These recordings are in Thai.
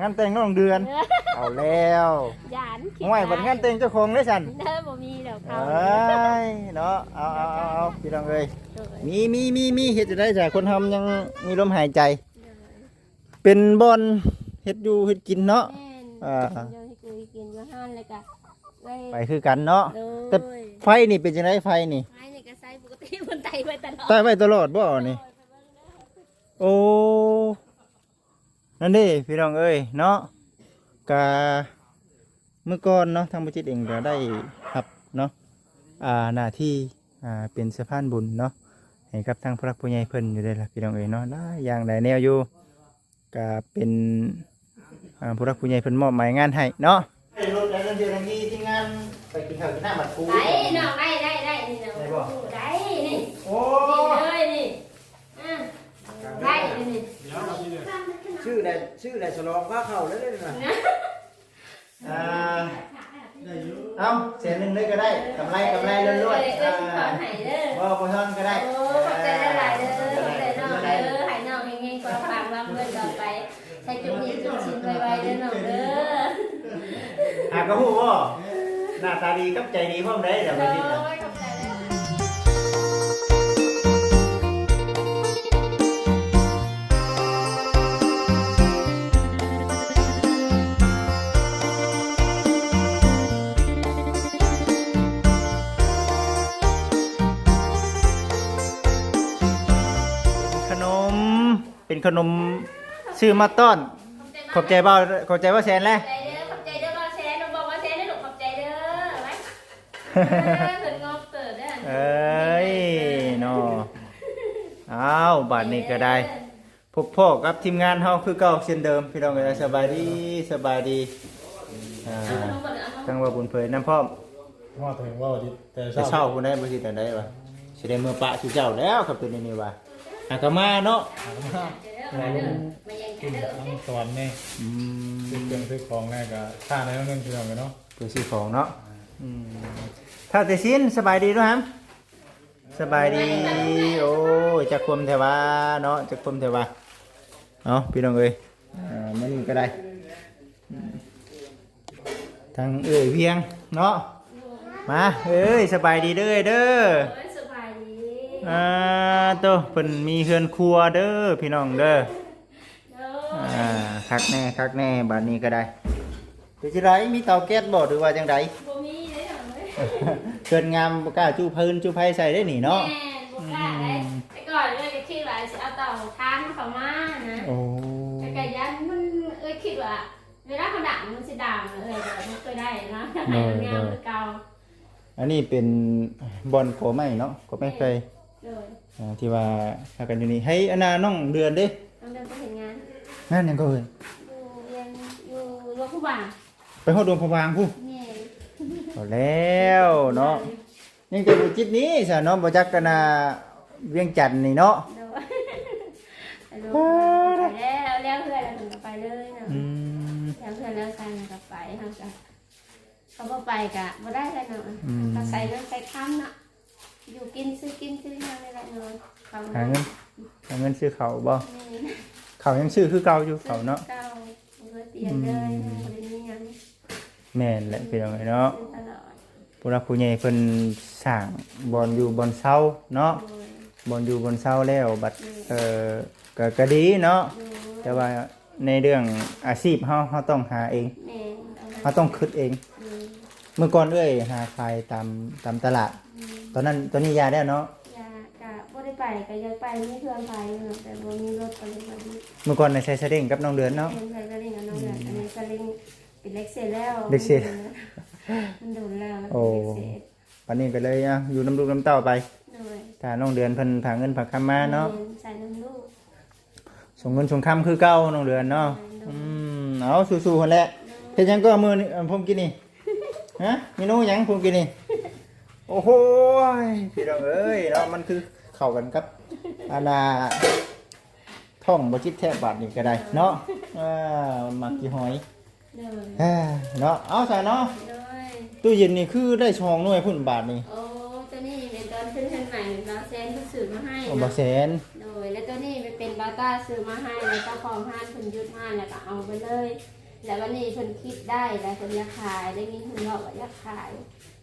งานแต่งน้องเดือน เอาแล้วหยานคิดห่วยบัดงานแต่งเจ้าของได้สั่นเด้อบ่มีดอกเอเขา้ยเนาะเอาเอาเอาเอาพี่น้องเอ้ยโดยมีมีมีมีเฮ็ดจะได้จ้ะคนทำยังมีลมหายใจ เป็นบอนเฮ็ดอยู่เฮ็ดกินเนาะแม่นอ่าเดี๋ยวให้กูกินอยู่ห้านเลยกะไปไปคือกันเนาะโดยแต่ไฟนี่เป็นจังไดไฟนี่ไม้นี่ก็ใส่ปกติบนไตไปตลอดใต้ไว้ตลอดบ่นี่โอ้ นั่นเดิพี่น้องเอ้ยเนาะกะเมื่อก่อนเนาะทางบุจิตเองก็ได้ครับเนาะอ่าหน้าที่อ่าเป็นสะพานบุญเนาะให้กับทางพระผู้ใหญ่เพิ่นอยู่ได้ละพี่น้องเอ้ยเนาะได้อย่างใดแนวอยู่ก็เป็นอ่าผู้รักผู้ใหญ่เพิ่นมอบหมายงานให้เนาะรถแล้วเดี๋ยวนี้ที่งานไปกินข้าวกินน้ำบัดปูได้เนาะได้ได้ได้นี่เนาะ ได้บ่ ได้นี่ โอ้ นี่เลยนี่อะได้นี่ ชื่ อใดชื่อใดสลองว่าเข้าแล้วได้ไหมอ่าเอาเสียหนึ่งเลยก็ได้กำไรกำไรล้วนเอๆออ่าขอให้เด้อบ่บ่ทอนก็ได้โอ้ขอบใจหลายๆเด้อขอบใจน้องเด้อให้น้องเฮงๆกว่าฝากรับเงินต่อไปใช้จุดนี้จุดชิ้นไวๆเด้อน้องเด้ออะก็ฮู้บ่หน้าตาดีกับใจดีพร้อมได้เดี๋ยวไปคิดนะ นขนมซื้อมาต้อน ขอบใจเบ่าขอบใจว่าแสนแล้ว ขอบใจเด้อขอบใจเด้อบ่แชร์น้องบอกว่าแชร์ได้ลูกขอบใจเด้อไว้เออเพิ่นงบเติบเด้อเอ้ยเนาะอ้าวบาทนี้ก็ได้พบพ่อกับทีมงานเฮาคือเก่าเช่นเดิม พี่น้องก็สบายดีสบายดีอ่าเอาขนมก่อนเอาขนมทั้งว่าบุญเผยน้ำพร้อมว่าถึงว่าวันที่แต่จะเช้าเช่าคุณได้บ่สิแต่ได้วะสิได้เมื่อปะสิเจ้าแล้วครับเป็นนี่ว่าหากมาเนาะเด้อ มาเด้อมายังกันเด้อทั้งสวรรค์นี่อืซื้อมเครื่องซื้อของแน่ก็ค่าในเงินพี่น้องกันเนาะเพื่อซื้อของเนาะอืมถ้าแต่สินสบายดีด้วยครับสบายดี โอ้ยจักควมเทวาเนาะจักควมเทวาเอาพี่น้องเอ้ยอ่ามันก็ได้อืมทางเอ้ยเวียงเนาะมาเอ้ยสบายดีเด้อเด้อโอ้ยสบายดีอ่าโตเพิ่นมีเฮือนครัวเด้อพี่น้องเด้อเด้ออ่าคักแน่คักแน่บัดนี้ก็ได้เป็นจังไดมีเตาแก๊สบ่หรือว่าจังไดบ่มีเลยเหรอเว้ยเกินงามบ่กล้าจู้พื้นจู้ไผใส่ได้นี่เนาะ แม่บ่กล้าได้แต่ก่อนเลยก็คิดว่าสิเอาเต่าทานเข้ามานะโอ้แต่ก็ยันมันเอ้ยคิดว่าเวลาเขาดังมันสิดังเอ้ยแต่มันเคยได้นะแนวแนวคือเก่าอันนี้เป็นบอลโกไม้เนาะโกไม้ไฟ เลยอ่าที่ว่าพากันอยู่นี่ให้อันนาน้องเดือนเด้ต้องเดินไปเห็นงานงานหยังก็เอ้ยอยู่เรียนอยู่โรงพยาบาลไปฮอดดวงพะวางผู้นี่เอาแล้วเนาะยังแต่บ่จิตนี้ซะเนาะบ่จักกันน่ะเวียงจันทน์นี่เนาะเดี๋ยวไปแล้วแล้วเพื่อนเราถึงไปเลยเนาะอืม แล้วเพื่อนแล้วกันก็ไปเขาก็เขาบ่ไปกะบ่ได้เลยเนาะอืมก็ใส่เงินใส่ค้ำเนาะ อยู่กินซื้อกินซื้อมาเลยแหละเนาะเขาหาเงินหาเงินซื้อข้าวบ่นี่ข้าวยังซื้อคือเก่าอยู่ข้าวเนาะเก้าเงินเปลี่ยนเลยนะบ่ได้มีหยังแม่นแหละพี่น้องเอ้ยเนาะซื้อตลอดผู้รักผู้ใหญ่เพิ่นสร้างบอนอยู่บอนเซาเนาะโดยบอนอยู่บอนเซาแล้วบัดเอ่อก็ก็ดีเนาะโดยแต่ว่าในเรื่องอาชีพเฮาเฮาต้องหาเองแม่เอามาเฮาต้องคิดเองอืมเมื่อก่อนเอ้ยหาขายตามตามตลาด อืม ตอนนั้นตอนนี้ยาได้วเนาะยากะบ่ได้ไปก็ยังไปมีเพื่อนไปเนาะแต่บ่มีรถไปเลยบ่ดีเมื่อก่อนในใช้สเด้งกับน้องเดือนเนาะเป็นไซสลิงกับน้องเดือนอันนี้สลิงเป็นเล็กเซตแล้วเล็กเสร็จมันโดนแล้วมันโอ้เป็นเล็กเซตวันนี้ก็เลยอะอยู่น้ำลูกน้ำเต้าไปโดยถ้าน้องเดือนเพิ่นผาเงินผาคำมาเนาะใส่น้ำลูก ส่งเงินส่งคำคือเก่าน้องเดือนเนาะอืมเอาสู้ๆคนแหละเฮ็ดหยังก็มือนี่เอ่อผมกินนี่ฮะเมนูหยังผมกินนี่ โอ้โหยพี่น้องเอ้ยเนาะมันคือเข้ากันครับอาณาท่องบ่จิตแทบบาดนี่ก็ได้ เนาะอ่ามักกี่หอยโดยเอ้ยเนาะเอาซะเนาะโดยตู้เย็นนี่คือได้ชองหน่วยพุ่นบาทนี่โอ้ตัวนี้เป็นตอนขึ้นเทนใหม่เราแซนเพิ่งสื่อมาให้โอ้บ่เนาะแสนโดยแล้วตัวนี้เป็นเป็นบาต้าซื้อมาให้แล้วเจ้าของห้านเพิ่นยุดห้านแล้วก็เอาไปเลย แล้ววันนี้เพิ่นคิดได้แล้วเพิ่นอยากขายได้ยินเพิ่นบอกว่าอยากขาย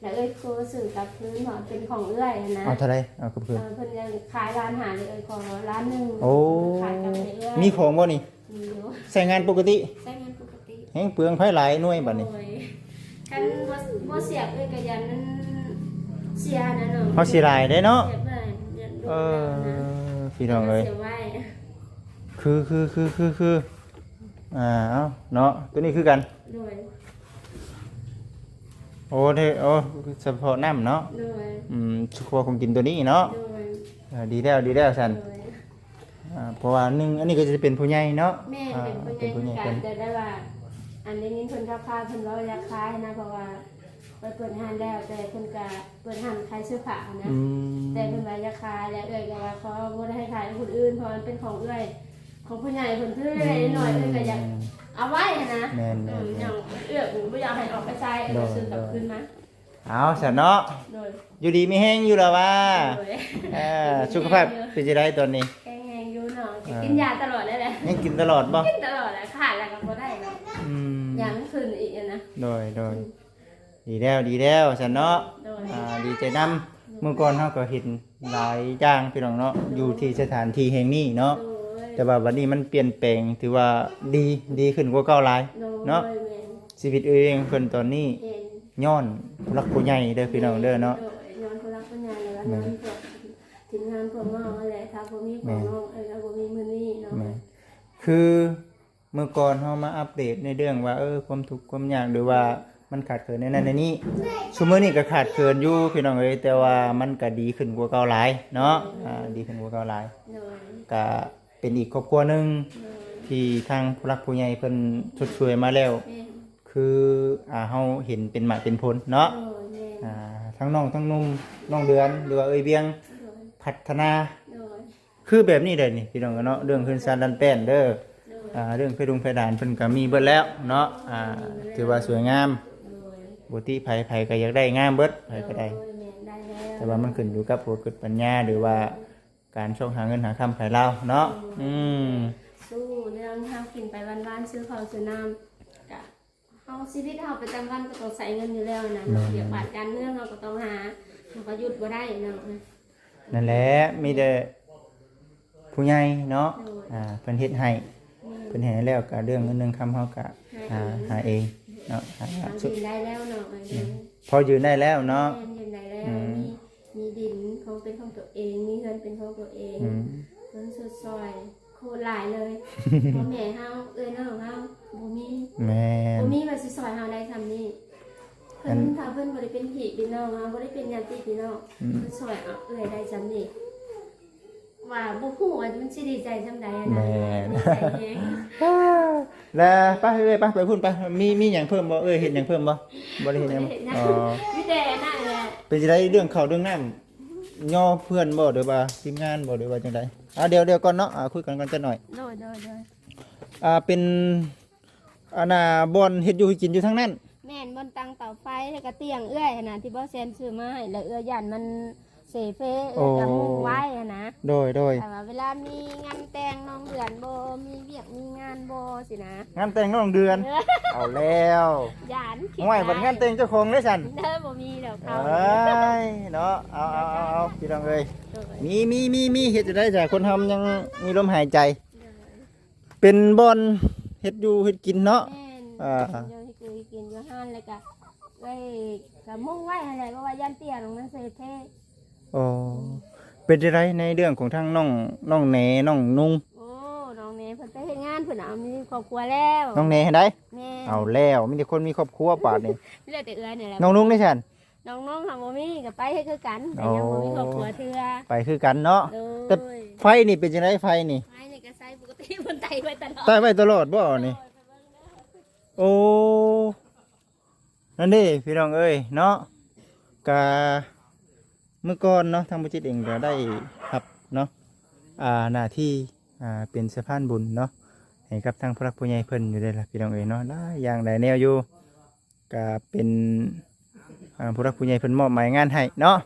แล้วเอ้ยครูสื่อกลับพื้นบอกเป็นของเอื้อยนะเอาเท่าไรเอากับเอเพื่อนอเพิ่นยังขายร้านอาหารเลยเอ้ยขอร้านหนึ่งโอ้ ขายกับเอื้อยมีของบ่นี่ มีอยู่ใส่งานปกติใช้เงินปกติแห้งเปลืองไผหลายหน่วยบัดนี้โอ้ยกันบ่บ่เสียบเอ้ยก็ยันนั้นเสียนะเนาะเฮาสิหลายได้เนาะ เสียบไปยันดูเอแล้วนะอพี่น้องเอ้ย เสียบไว้ คือคือคือคือคือ อ่าเอาเนาะตัวนี้คือกัน โดยโอ้เด้โอ้เฉพาะน้ำเนาะโดยอืมสุขภาพคงกินตัวนี้เนาะโดยเออดีแล้วดีแล้วสันโดยอ่าเพราะว่าหนึ่งอันนี้ก็จะเป็นผู้ใหญ่เนาะแม่อ่าเป็นคนเป็นผู้ใหญ่ใหญ่เป็กันนแต่ได้ว่า อันนี้นี่เพิ่นราคาเพิ่นว่าราคายนะเพราะว่าไปเปิดห้านแล้วแต่เพิ่นก็เปิดห้านขายเสื้อผ้านะ อืมแต่เพิ่นว่าราคายแล้วเอ้ยก็ว่าเขาบ่ได้ให้ขายให้คนอื่นเพราะมันเป็นของเอ้ย ของผู้ใหญ่เพิ่นซื้อได้หน่อยเอ้ยก็อยากเอาไว้นะแม่นอืแม่นมอแม่ย่านงเอื้อหนูบ่อยากให้ออกไปใช้เอ้ยก็ซื้อกลับคืนมาเอาสันเนาะโดยอยู่ดีไม่แห้งอยู่แล้วว่าโดยเออสุขภาพเป็นจะได้ตอนนี้แข็งๆอยู่เนาะกินยาตลอดเลยแหละยังกินตลอดบ่กินตลอดแหละขาดแล้วก็บ่ได้นะอืมยังคืนอีกอะนะโดยโดยดีแล้วดีแล้วสันเนาะ โดยอ่าดีใจนำเมื่อก่อนเฮาก็เห็นหลายอย่างพี่น้องเนาะอยู่ที่สถานที่แห่งนี้เนาะโดย แต่ว่าวันนี้มันเปลี่ยนแปลงถือว่าดีดีขึ้นกว่าเก่าหลายโดยเนาะแม่นชีวิตเองเพิ่นตอนนี้เห็นย้อนผู้รักผู้ใหญ่เด้อพี่น้องเด้อเนาะโดยย้อนผู้รักผู้ใหญ่เลยว่าน้องพวกทีมงานพวกน้องอะไรถ้าบ่มีพวกน้องเออถ้าบ่มีมื้อนี้เนาะแม่คือเมื่อก่อนเฮามาอัปเดตในเรื่องว่าเออความทุกข์ความยากหรือว่ามันขาดเขินในนั้นในนี้ซุมื้อนี้ก็ขาดเขินอยู่พี่น้องเอ้ยแต่ว่ามันก็ดีขึ้นกว่าเก่าหลายเนาะอ่าดีขึ้นกว่าเก่าหลายโดยก็ เป็นอีกครอบครัวหนึงโดยที่ทางผู้รักผู้ใหญ่เพิ่นชดช่วยมาแล้วแม่นคืออ่าเฮาเห็นเป็นหมากเป็นผลเนาะโดยแม่นอ่าทั้งน้องทั้งนุ่มน้องเดือนหรือว่าเอ้ยเบียงโดยพัฒนาโดยคือแบบนี้เลยนี่พี่น้องเนาะเรื่องขึ้นซานดันแป้นเด้อโดยอ่าเรื่องเพดุงเพดานเพิ่นก็มีเบิดแล้วเนาะอ่าถือว่าสวยงามโดยบุติไผไผก็อยากได้งามเบิดไผก็ได้โดยแม่นได้แล้วแต่ว่ามันขึ้นอยู่กับผู้เกิดปัญญาหรือว่า การช่องหาเงินหาคำไผเราเนาะอืมสู้เรื่องเฮากินไปวันๆซื้อข้าวซื้อน้ำกะเฮาชีวิตเฮาประจำวันก็ต้องใส่เงินอยู่แล้วนะเดี๋ยวบาดการเมืองเฮาก็ต้องหามันก็หยุดบ่ได้เนาะนั่นแหละมีแต่ผู้ใหญ่เนาะอ่าเพิ่นเฮ็ดให้เพิ่นเฮ็ดให้แล้วก็เรื่องเงินเรื่องคำเฮาก็หาหาเองเนาะหาทำสุดกินได้แล้วเนาะเออพอยืนได้แล้วเนาะ แม่ยืนได้แล้ว อืม มีมีดิน ของเป็นของตัวเอง มีเงินเป็นของตัวเองอืมเงินสุดซอยโคตรหลายเลยพ่อแม่เฮาเอ้ยน้องเฮาบ่มีแม่น บ่มีว่าสิซอยเฮาได้ทำนี่เพิ่นถ้าเพิ่นบ่ได้เป็นพี่เป็นน้องเฮาบ่ได้เป็นญาติพี่น้องอืม เพิ่นซอยเอาเอ้ยได้จำนี่ว่าบ่ฮู้ว่ามันสิดีใจจำใดอะนะแม่น ดีใจแฮงแล้วไปเอ้ยไปไปพุ่นไปมีมีหยังเพิ่มบ่เอ้ยเห็นหยังเพิ่มบ่บ่ได้เห็นหยังบ่อ๋อ มีแต่นั่นแหละเป็นจังไดเรื่องข้าวเรื่องน้ำ ย่อเพื่อนบ่หรือว่าทีมงานบ่หรือว่าจังไดอะเดี๋ยวเดี๋ยวก่อนเนาะอ่าคุยกันกันจักหน่อย โดยโดยโดยอ่าเป็นอาณาบ่อนเฮ็ดอยู่ให้กินอยู่ทั้งนั้น แม่นบนตังเต่าไฟแล้วก็เตียงเอื้อยหั้นนะที่บ่แซนซื้อมาให้แล้วเอื้อยยันมัน เสเฟเอื้อยกับมุงไว้หั้นนะโดยโดยแต่ว่าเวลามีงานแต่งน้องเดือนบ่มีเวียกมีงานบ่สินะงานแต่งน้องเดือน เอาแล้วยานคิดห่วยบัดงานแต่งเจ้าของเด้ซั่นเด้อบ่มีดอกเอเขา้ยเนาะเอาเอาเอาเอาพี่น้องเอ้ยโดยมีมีมีมีเฮ็ดจะได้จ้ะคนทำยังมีลมหายใจ เป็นบ่อนเฮ็ดอยู่เฮ็ดกินเนาะ แม่นอ่าเดี๋ยวให้กูกินอยู่ห้านแล้วก็ไว้ก็มุ่งไว้หั่นแหละเพราะว่ายันเตี้ยลงนั้นเสเท อ๋อเป็นจังไดในเรื่องของทางน้องน้องแหนน้องนุ่งโอ้น้องเนเพิ่นไปเฮ็ดงานเพิ่นเอามีครอบครัวแล้วน้องแหนเห็นได้แม่เอาแล้วมีแต่คนมีครอบครัวป่านนี้มีแต่เอื้อยนี่แหละน้องนุ่งได้ฉัน น้องน้องๆค่ะบ่มีก็ไปให้คือกันแต่โอ้ยังบ่มีครอบครัวเทื่อไปคือกันเนาะ โดแต่ ยไฟนี่เป็นจังไดไฟนี่ไม้นี่ก็ใช้ปกติบนไตไว้ตลอดใต้ไว้ตลอดบ่นี่ โอ้นั่นดิพี่น้องเอ้ยเนาะกะ เมื่อก่อนเนาะทางบุจิตเองก็ได้ครับเนาะอ่าหน้าที่อ่าเป็นสะพานบุญเนาะให้กับทางพระผู้ใหญ่เพิ่นอยู่ได้ละพี่น้องเอ้ยเนาะได้อย่างใดแนวอยู่ก็เป็นอ่าผู้รักผู้ใหญ่เพิ่นมอบหมายงานให้เนาะ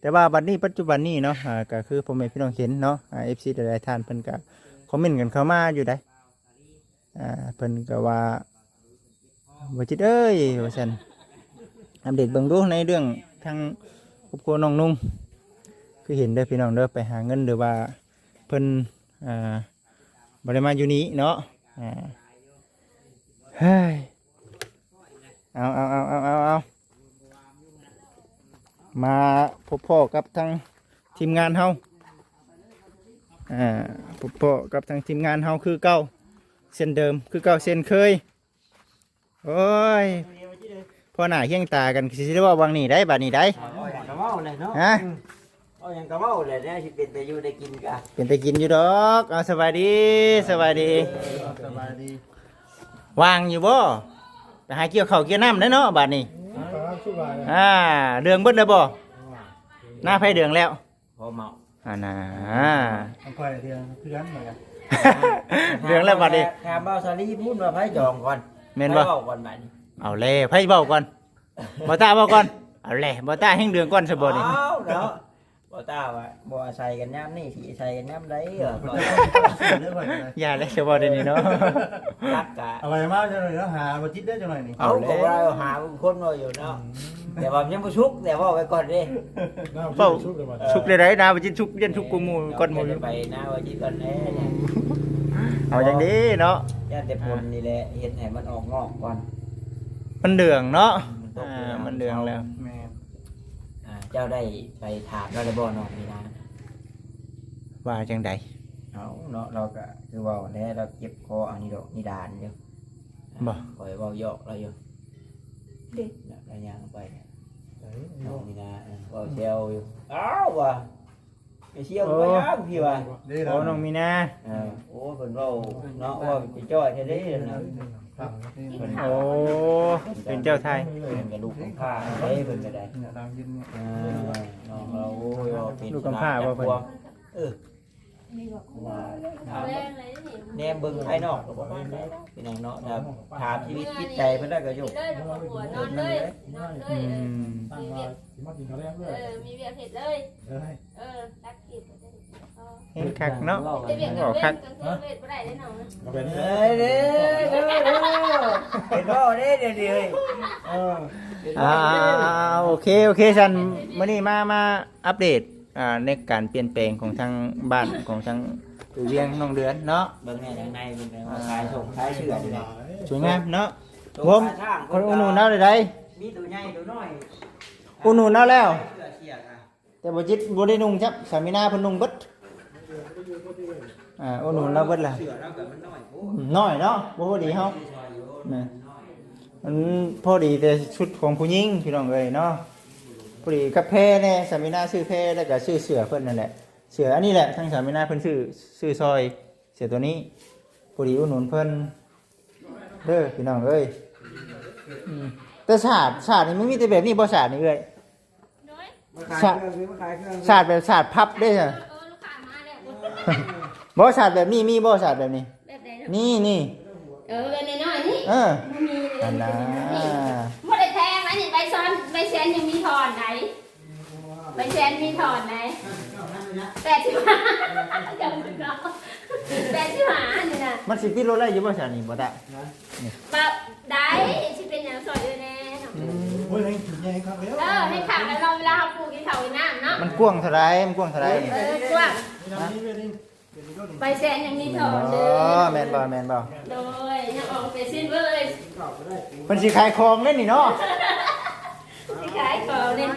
แต่ว่าบัดนี้ปัจจุบันนี้เนาะอ่าก็คือพ่อแม่พี่น้องเห็นเนาะอ่า FC หลายๆท่านเพิ่นก็คอมเมนต์กันเข้ามาอยู่ได้อ่าเพิ่นก็ว่าบ่จิตเอ้ยว่าซั่นอัปเดตเบิ่งดูในเรื่องทาง อบครัวน้องนุ่งคือเห็นเด้อพี่น้องเด้อไปหาเงินหรือว่าเพิ่นอ่าบ่ได้มาอยู่นี้เนาะอ่าเฮ้ยเอาเอาเอาเอาเอาเอามาพบพ่อกับทางทีมงานเฮาอ่าพบพ่อกับทางทีมงานเฮาคือเก่าเส้นเดิมคือเก่าเส้นเคยโอ้ย พอหน้าเฮียงตากันสิได้ว่าวังนี่ได้บัดนี้ได้ เอาอย่างกระเว้าเลยเนาะฮะเอาอย่างกระเว้าเลยเนี่ยสิเป็นแต่อยู่ได้กินกะเป็นไปกินอยู่ดอกเอาสบายดีสบายดีสบายดีวางอยู่บ่ไปหาเกี่ยวข้าวเกี่ยวน้ำได้เนาะบัดนี้ครับสบายอ่าเดืองเบิดแล้วบ่หน้าไผเดืองแล้วพอเมาอ่าน่ะ ทำค่อยเรียนเพื่อนเหมือนกันเดืองแล้วบัดนี้ถามเบาซาลีพูดว่าไผจองก่อนแม่นบ่ไผเว้าก่อนบัดนี้ เอาเลยไผเว้าก่อนบ่ตาเว้าก่อนเอาเลยบ่ตาแห่งเดืองก่อนซะบ่นี่ เอาเนาะบ่ตาว่าบ่ใส่กันยามนี่สิใส่กันยามใดเหรอบ่เรื่องอะไรอย่าเลยซะบ่เดี๋ยวนี้เนาะ รักกะเอาไปมากจังเลยแล้วหาบจิตได้จังหน่อยนี่เอาก็ว่าหาคนมาอยู่เนาะแต่ว่ายังบ่ชุกแต่ว่าไว้ก่อนเด้เฝ้าชุกได้ได้ดาวจิชุกเย็นชุกกูหมู่ก่อนหมู่จะไปนะว่าจิก่อนแน่เนี่ยเอาจังดีเนาะ ย่าแต่ผลนี่แหละเฮ็ดให้มันออกงอกก่อน มันเดืองเนาะตกอ่าแล้วมันเดืองแล้ว แม่อ่าเจ้าได้ไปถามแล้วได้บ่น้องนี่นะว่าจังใดเอาเนาะเราก็คือเว่าแน่เราเจ็บคออันนี้ดอกนี่ดานอยู่บ่ปล่อยเว้าหยอกเราอยู่เด็ก แล้วก็ย่างไปน้องนี่นะเออเว้าแซวอยู่อ้าวว่ะ ไปเชี่ยวไปย่างพี่ว่ะโอ้น้องมีนาเออโอ้เพิ่นเว้าเนาะว่าไปจ้อยแท้เด้นะโอ้เป็นเจ้าไทยเพิ่นก็ลูกของข้าเด้เพิ่นก็ได้เนี่ยเรายินเนี่ยเออน้องเราโอ้ยเว้าเป็นลูกกำพร้าบ่เพิ่นเออ นี่บอกว่าเอาแรงเลยนี่แนมเบิ่งภายนอกก็บ่แม่นพี่น้องเนาะนะถามชีวิตจิตใจเพิ่นได้ก็อยู่เลยนอนหัวนอนเลยนอนเลอืยมตั้งว่าสิมากินข้าวแรงด้วเอยอมีเวียกเห็ดเลย เอ้ยเออตักกินเห็นคักเนาะจะเวียกกันเว้นกันเวทบ่ได้แน่นอนเอาไปนี่เอ้ยเด้อเด้อเด้อเห็นบ่เด้เดี๋ยวนี้เอออ่าโอเคโอเคฉันมื้อนี้มามาอัปเดตอ่า ในการเปลี่ยนแปลงของทางบ้านของทางตูเวียงน้องเดือนเนาะเบิ่งแน่ข้างในเบิ่งแน่ว่าขายส่งขายเชื่ออยู่นี่สวยงามเนาะส่ผมงขายทางคนอุดหนุนเอาได้ไดมีตัวใหญ่ตัวน้อยอุดหนุนเอาแล้วเชื่อเชี่ยค่ะแต่บ่จิตบ่ได้นุ่งครับสามีนาเพิ่นนุ่งเบิดอ่าอุดหนุนเราเบิดล่ะเชื่อแล้วก็มันน้อยโอ้น้อยเนาะบ่พอดีเฮาซอยอยู่แม่มันพอดีแต่ชุดของผู้หญิงพี่น้องเอ้ยเนาะ พอดีกับแพรแน่สามีนาซื้อแพรแล้วก็ซื้อเสื้อเพิ่นนั่นแหละเสื้ออันนี้แหละทั้งสามีนาเพิ่นซื้อซื้อซอยเสื้อตัวนี้พอดีอุดหนุนเพิ่นเด้อพี่น้องเอ้ยอืมแต่ศาสตร์ศาสตร์นี่มันมีแต่แบบนี้บ่ศาสตร์นี่เอ้ยน้อยมาขายเครื่องซื้อมาขายเครื่องศาสตร์แบบศาสตร์พับได้เอใช่อลูกค้ามาแล้วบ่ศาสตร์แบบนี้มีบ่ศาสตร์แบบนี้แบบไหนนี่นี่เออแบบน้อยนี่เออบ่มีเลยอันน่ะบ่ได้แทง อนนี้ใบซ้อนใบแซนยังมีถอนไหนใบแซนมีถอนไหนแปดสิบห้าจำเป็นเนาะแปดสิบห้านี่นะมันสิติดรถได้อยู่บ่ศาสตร์นี่บ่ได้ปะได้สิเป็นอย่างสวยเลยแน่เนาะโอ้ยยังกินยังครับแล้วเออให้ขังแล้วเราเวลาเราปลูกกินเขาวกินน้ำเนาะมันกว้างเท่าไรมันกว้างเท่าไรนี่เออกว้างนี่ทำนี่เว้ยนี่เดี๋ยวนี้ก็หนึ่งใบแซนยังมีถอนเลยแมนบ่แมนบ่โดยยังออกไปสิ้นเลยเพิ่นสิขายของเล่นนี่เนาะ ที่ขายของเนี่ย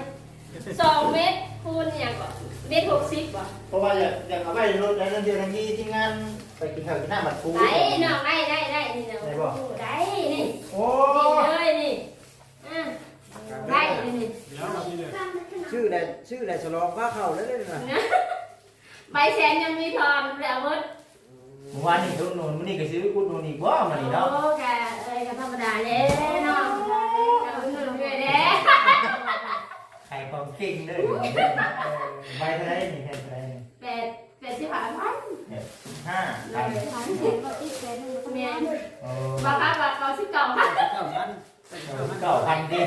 สองเมตรคูณอย่างก่อนเมตรหกสิบบ่เพราะว่าอยากอยากเอาไปรถแล้วนั่นเดียวทางนี้ทีมงานไปกินข้าวกินน้ำบัดปูได้เนาะได้ได้ได้นี่เนาะได้นี่โอ้นี่เลยนี่อะได้นี่ชื่อได้ชื่อได้ฉลองพาเข้าแล้วเด้อนะนะใบแซนยังมีทอนแล้วมดเมื่อวานนี่อุดหนุนมื้อนี้ก็ซื้ออุดหนุนอีกบ่มื้อนี้เนาะโอ้แกเอ้ยก็ธรรมดาเลยเนาะเอาหนึ่งเลยเด้ ขายของเก่งเด้อใบเท่าไรนี่แค่เท่าไรนี่แปดแปดสิบห้าพันห้าเลพันยพันเจ็ดก็อีกแปดหนึ่งก็แม่นโอ้ว่าครับว่าเก้าสิบเก้าพันเก้าพันเก้าพันดิ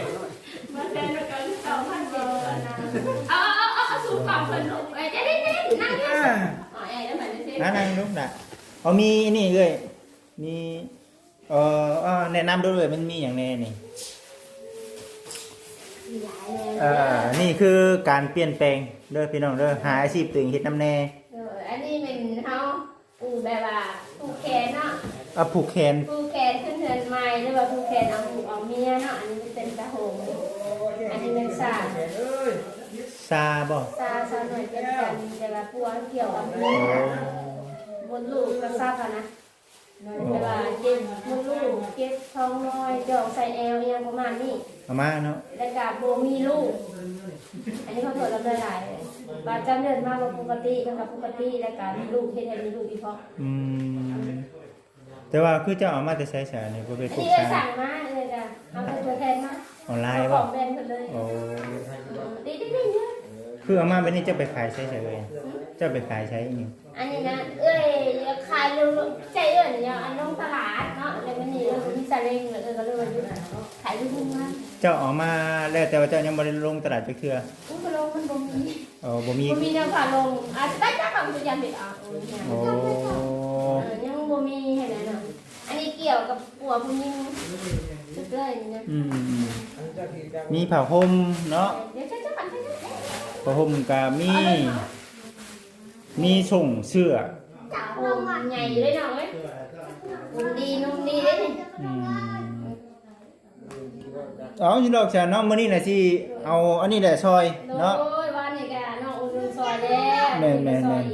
มาแซนว่าเก้าสิบเก้าพันเจ็ดนะเอาเอาเอาเอาคนลุกเอ้ยเด้ๆๆนั่งนี่อ๋อไอ้แล้วมันจะนั่งนั่งลูกน่ะเอามีนี่เลยมีเอ่อเอ่อแนะนำด้วยเลยมันมีอย่างแน่นี่ เอ่อนี่คือการเปลี่ยนแปลงเด้อพี่น้องเด้อหาอาชีพตัวเองเฮ็ดนำแน่เอออันนี้เป็นเฮาปูแบบว่าปูแขนเนาะเอาผูกแขนปูแขนขึ้นเรือนใหม่หรือว่าปูแขนเอาผูกเอาเมียเนาะอันนี้เป็นตะหงอันนี้เป็นสาซาบ่ซาซาหน่อยเป็นกันแต่ว่าปัวเกี่ยวกับมืโอ้อบนลูกก็ทราบอะนะ แต่ว่าเจ็บบนลูกเจ็บท้องน้อยจองใส่แอลเนี่ยประมาณนี้เอามาเนาะแล้วก็โบมีลูก อันนี้เขาตรวจรับได้หลายเลยบาดจำเดินมากกว่าปกตินะคะปกติแล้วก็ลูกเฮ็ดให้มีลูกอีกเพราะอืมแต่ว่าคือเจ้าเอามาแต่ใช้สารนี่บ่เป็นอันพวกนี้เลยซาสั่งมาเลยจ้ะเอาเป็นตัวแทนมาออนไลเอาน์ขบ่องแบรนด์หมดเลยโอ้ดีดีดีเนี่ยคือเอามาแบบนี้เจ้าไปขายใช้เฉยเลยเจ้าไปขายใช้อีหยังอันนี้นะเอ้ยขายเร็วใจเอ้ยเนี่ยอันลงตลาดเนาะแล้วมันนี่เออมีซาเล้งเลยเออก็เลยว่าอยู่ขายอยู่ทุ่งนาเจ้าเออกมาแล้วแต่ว่าเจ้ายังบ่ได้ลงตลาดจักเทื่ออุ้ยก็ลงมันบ่มีเออบ่มีบ่มีแนวขาลงอาจจะได้จ้าคำพยายามเห็ดอะโอ้ยเนี่ยโอ้เออยังบ่มีเห็นไหมเนาะอันนี้เกี่ยวกับปัวผู้หญิงสุดเลยนี่นะอืมอืมมีผ้าห่มเนาะเดี๋ยวฉันจะปั่นให้ดูเอ๊ะผ้าห่มก็มีมีส่งเสื้อ โอ้ใหญ่เลยเนาะเอ้ยนุ่มดีนุ่มดีเลยนี่อืมเอาอยู่ดอกจ้ะเนาะมื้อนี้น่ะสิเอาอันนี้แหละซอยเนาะโอ้ยวันนี้แกน้องอุ่นซอยแล้วแม่นแม่นแม่น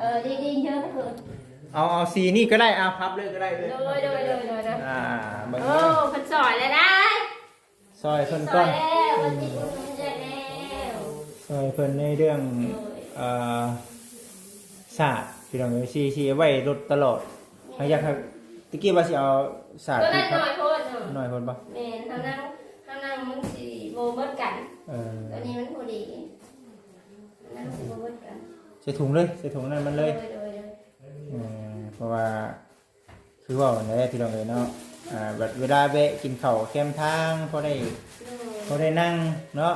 เออดีดีๆเยอะเถอะเอาเอาสีนี่ก็ได้เอาพับเลยก็ได้เลยโดยโดยโดยโดยนะอ่าเบิ่งโอ้เพิ่นซอยแล้วได้ซอยเพิ่นซก่ออยนแล้ววันนี้อุ่นใจแล้วซอยเพิ่นในเรื่องเอ่อ ศาสตร์พี่น้องเอ้ยสิสิเอาไว้รถตลอดหลังจากตะกี้ว่าสิเอาศาสตร์ตัวที่นั้นคหรับน่อยโพดเนาะหน่อยเพิ่นบ่แม่นเท่านั้นเท่านั้นมันสิโบเบิดกันเออตัวนี้มันพอดีนั่นสิบเบิดกันใส่ถุงเลยใส่ถุงนั้นมันเลยโดยโดยเออเพราะว่าคือว่าวันนี้พี่น้องเอ้ยเนาะอ่าบัดเวลาแวะกินข้าวแคมทางพอได้พอได้นั่งเนาะ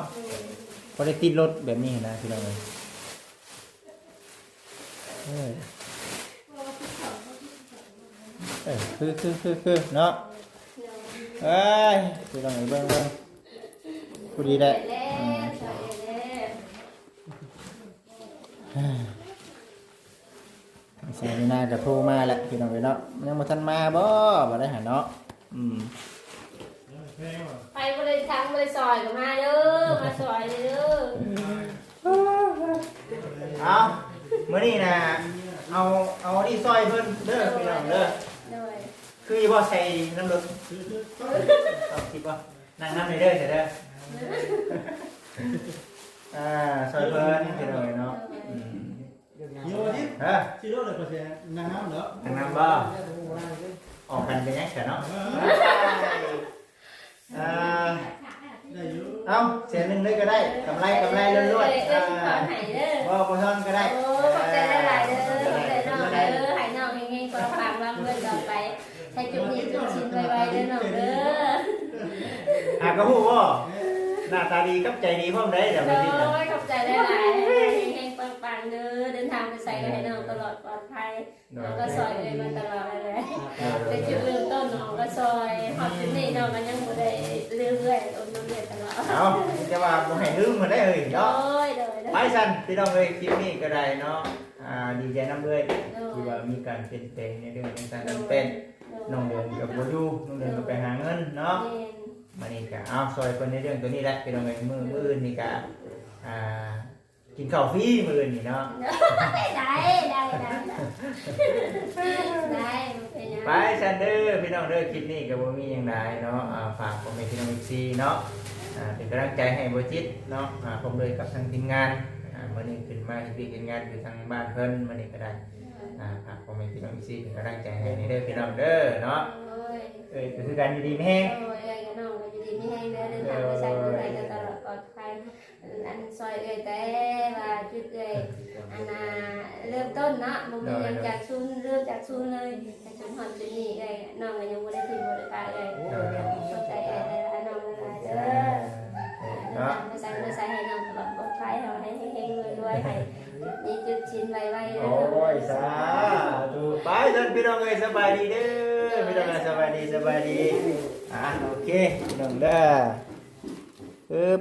พอได้ติดรถแบบนี้นะพี่น้องเอ้ยเออ เออคือคือคือคือเนาะเอ้ยพี่น้องเอ้ยเบิ่งเบิ่งพอดีแหละแล้อืมวใส่แล้วใส่นี่น่าจะโทรมาแหละพี่น้องเอ้ยเนาะยังบ่ทันมาบ่บ่ได้หาเนาะอืมไปบริษัทบริซอยก็มาเด้อมาซอยเด้อเอา มื้อนี้นะเอาเอานี่ซอยเพิ่นเด้อพี่น้องเด้อโดยคืออย่าบ่ใส่น้ำรถต้องคิดว่านั่งน้ำในเด้อเด้อเด้ออ่าซอยเพิ่นพี่น้องเอ้ยเนาะอืมโยดิเฮ้อชิโร่เลยเปอร์เซ็นต์น้ำเหรอนั่งน้ำบ่ออกกันเป็นยังไงเนาะอ่าได้อยู่ เอาเสียหนึ่งเลยก็ได้กำไรกำไรล้วนๆเด้ออ่าขอให้เด้อว่าบ่ทอนก็ได้โอ้ขอบใจหลายๆเด้อขอบใจน้องเด้อให้น้องเฮงๆความปังร่ำรวยต่อไปให้จุดนี้จุดชิ้นไวๆเด้อน้องเด้อหากระหูว่าหน้าตาดีกับใจดีพร้อมได้เดี๋ยวไปโอ้ติดนะยขอบใจหลายๆให้เฮงๆปังๆเด้อเดินทางไปใส่ให้น้องตลอดปลอดภัยน้องก็ซอยเลยมาตลอดเลยเป็นจุดเริ่มต้นน้องก็ซอยหอดจุดนี้น้องมันยังบ่ได้เรื่อยๆอดน้ำ เรียนตลอดเอาจะว่าบ่ให้ลืมมาได้เอ้ยโดเนาะ ยโดยโดไปยสั่นพี่น้องเอ้ยคลิปนี้ก็ได้เนาะอ่าดีใจน้ำเลยที่ว่ามีการเปลี่ยนแปลงในเรื่องของการทำเป็นน้องเดินกับบ่อยู่น้องเดินก็ไปหาเงินเนาะมานี่ก็เอาซอยคนในเรื่องตัวนี้แหละพี่น้องเอ้ยมือมืออื่นนี่ก็อ่า กินข้าวฟรีมื้อนี่เนาะได้ได้ได้ได้ได้เป็นยังไปซันเดอร์พี่น้องเด้อคลิปนี้ก็บ่มีหยังไดเนาะอ่าฝากพ่อแม่พี่น้องอีกซีเนาะอ่าเป็นกำลังใจให้บ่จิตเนาะอ่าผมเลยกับทางทีมงานอ่ามื้อนี้ขึ้นมาที่เฮ็ดงานอยู่ทางบ้านเพิ่นมื้อนี้ก็ได้อ่าฝากพ่อแม่พี่น้องอีกซีเป็นกำลังใจให้นี่เด้อพี่น้องเด้อเนาะโอ้ยเอ้ยก็คือการดีๆแฮงโอ้ยไอ้กับน้องก็ดีไม่ให้เด้อเดินทางไปใส่ไปใส่กันตลอด ปลอดภัยอันซอยเอ้ยแต่ว่าจุดเอ้ยอันน่ะเริ่มต้นเนาะบ่มีหยังจากศูนย์เริ่มจากศูนย์เลยแต่จนฮอดจุดนี้เอ้ยน้องก็ยังบ่ได้ทิ้งบ่ได้ปาเอ้ย เอ